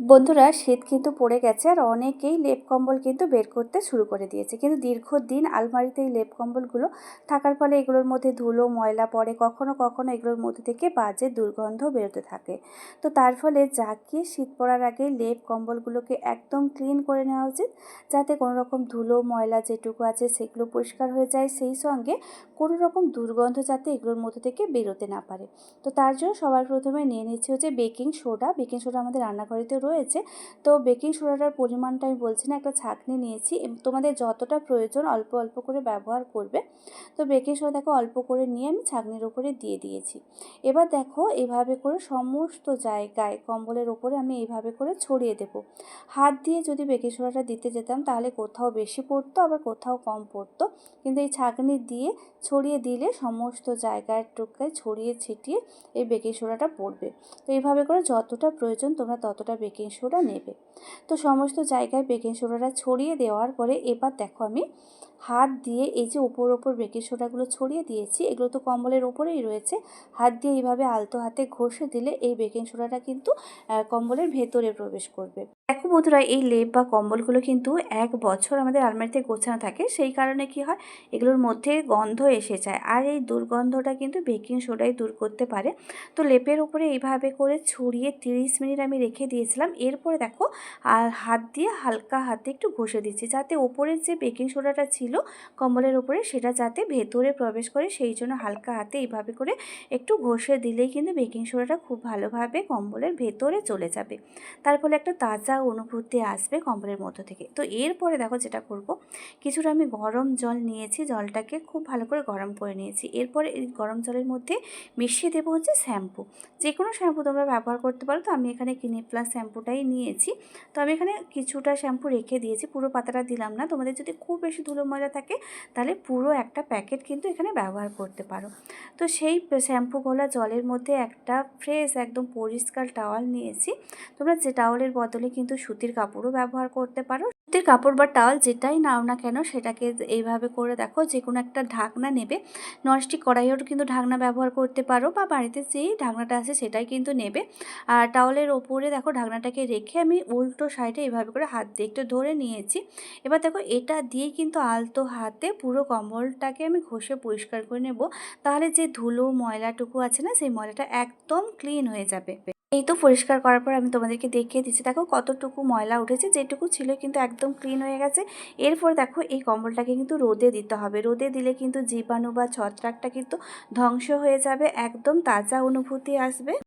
বন্ধুরা, শীত কিন্তু পড়ে গেছে আর অনেকেই লেপ কম্বল কিন্তু বের করতে শুরু করে দিয়েছে। কিন্তু দীর্ঘদিন আলমারিতে এই লেপ কম্বলগুলো থাকার ফলে এগুলোর মধ্যে ধুলো, ময়লা পড়ে, কখনো কখনো এগুলোর মধ্যে থেকে বাজে দুর্গন্ধ বেরোতে থাকে। তো তার ফলে যাকে শীত পড়ার আগে লেপ কম্বলগুলোকে একদম ক্লিন করে নেওয়া উচিত, যাতে কোনো রকম ধুলো, ময়লা যেটুকু আছে সেগুলো পরিষ্কার হয়ে যায়, সেই সঙ্গে কোনো রকম দুর্গন্ধ যাতে এগুলোর মধ্যে থেকে বেরোতে না পারে। তো তার জন্য সবার প্রথমে নিয়ে নিচ্ছে হচ্ছে বেকিং সোডা। বেকিং সোডা আমাদের রান্নাঘরেতে রয়েছে। তো বেকিং সোডাটার পরিমাণটা আমি বলছি না, একটা ছাঁকনি নিয়েছি। তোমাদের যতটা প্রয়োজন অল্প অল্প করে ব্যবহার করবে। তো বেকিং সোডা দেখো অল্প করে নিয়ে আমি ছাঁকনির ওপরে দিয়ে দিয়েছি। এবার দেখো এভাবে করে সমস্ত জায়গায় কম্বলের ওপরে আমি এইভাবে করে ছড়িয়ে দেব। হাত দিয়ে যদি বেকিং সোডাটা দিতে যেতাম তাহলে কোথাও বেশি পড়তো, আবার কোথাও কম পড়তো। কিন্তু এই ছাঁকনি দিয়ে ছড়িয়ে দিলে সমস্ত জায়গায় টুকায় ছড়িয়ে ছিটিয়ে এই বেকিং সোডাটা পড়বে। তো এইভাবে করে যতটা প্রয়োজন তোমরা ততটা বেকিং সোডা নেবে। তো সমস্ত জায়গায় বেকিং সোডাটা ছড়িয়ে দেওয়ার পরে এবার দেখো আমি হাত দিয়ে এই যে ওপর ওপর বেকিং সোডাগুলো ছড়িয়ে দিয়েছি, এগুলো তো কম্বলের ওপরেই রয়েছে। হাত দিয়ে এইভাবে আলতো হাতে ঘষে দিলে এই বেকিং সোডাটা কিন্তু কম্বলের ভেতরে প্রবেশ করবে। দেখো বন্ধুরা, এই লেপ বা কম্বলগুলো কিন্তু এক বছর আমাদের আলমারিতে গোছানো থাকে। সেই কারণে কি হয়, এগুলোর মধ্যে গন্ধ এসে যায় আর এই দুর্গন্ধটা কিন্তু বেকিং সোডাই দূর করতে পারে। তো লেপের উপরে এইভাবে করে ছড়িয়ে তিরিশ মিনিট আমি রেখে দিয়েছিলাম। এরপরে দেখো আর হাত দিয়ে হালকা হাতে একটু ঘষে দিচ্ছি যাতে ওপরের যে বেকিং সোডাটা ছিল কম্বলের উপরে সেটা যাতে ভেতরে প্রবেশ করে সেই জন্য হালকা হাতে এইভাবে করে একটু ঘষে দিলেই কিন্তু বেকিং সোডাটা খুব ভালোভাবে কম্বলের ভেতরে চলে যাবে। তার ফলে একটা তাজা অনুভূতি আসবে কম্বলের মধ্য থেকে। তো এরপরে দেখো যেটা করব। কিছুটা আমি গরম জল নিয়েছি, জলটাকে খুব ভালো করে গরম করে নিয়েছি। এরপরে এই গরম জলের মধ্যে মিশিয়ে দেবো হচ্ছে শ্যাম্পু। যে কোনো শ্যাম্পু তোমরা ব্যবহার করতে পারো। তো আমি এখানে কিনে প্লাস শ্যাম্পুটাই নিয়েছি। তো আমি এখানে কিছুটা শ্যাম্পু রেখে দিয়েছি। পুরো পাতাটা দিলাম না। তোমাদের যদি খুব বেশি ধুলো ময়লা থাকে, তাহলে পুরো একটা প্যাকেট কিন্তু এখানে ব্যবহার করতে পারো। তো সেই শ্যাম্পু গোলা জলের মধ্যে একটা ফ্রেশ একদম পরিষ্কার টাওয়াল নিয়েছি। তোমরা যে টাওয়ালের বদলে কিন্তু সুতির কাপড়ও ব্যবহার করতে পারো। সুতির কাপড় বা টাওয়াল যেটাই নাও না কেন সেটাকে এইভাবে করে দেখো যে কোনো একটা ঢাকনা নেবে। ননস্টিক কড়াইয়েরও কিন্তু ঢাকনা ব্যবহার করতে পারো বা বাড়িতে যেই ঢাকনাটা আছে সেটাই কিন্তু নেবে। আর টাওয়ালের ওপরে দেখো ঢাকনাটাকে রেখে আমি উল্টো সাইডে এইভাবে করে হাত দিয়ে একটু ধরে নিয়েছি। এবার দেখো এটা দিয়ে কিন্তু আলতো হাতে পুরো কম্বলটাকে আমি ঘষে পরিষ্কার করে নেব। তাহলে যে ধুলো, ময়লাটুকু আছে না, সেই ময়লাটা একদম ক্লিন হয়ে যাবে। এই তো পরিষ্কার করার পর আমি তোমাদেরকে দেখিয়ে দিচ্ছি। দেখো কতটুকু ময়লা উঠেছে, যেটুকু ছিল কিন্তু একদম ক্লিন হয়ে গেছে। এরপর দেখো এই কম্বলটাকে কিন্তু রোদে দিতে হবে। রোদে দিলে কিন্তু জীবাণু বা ছত্রাকটা কিন্তু ধ্বংস হয়ে যাবে, একদম তাজা অনুভূতি আসবে।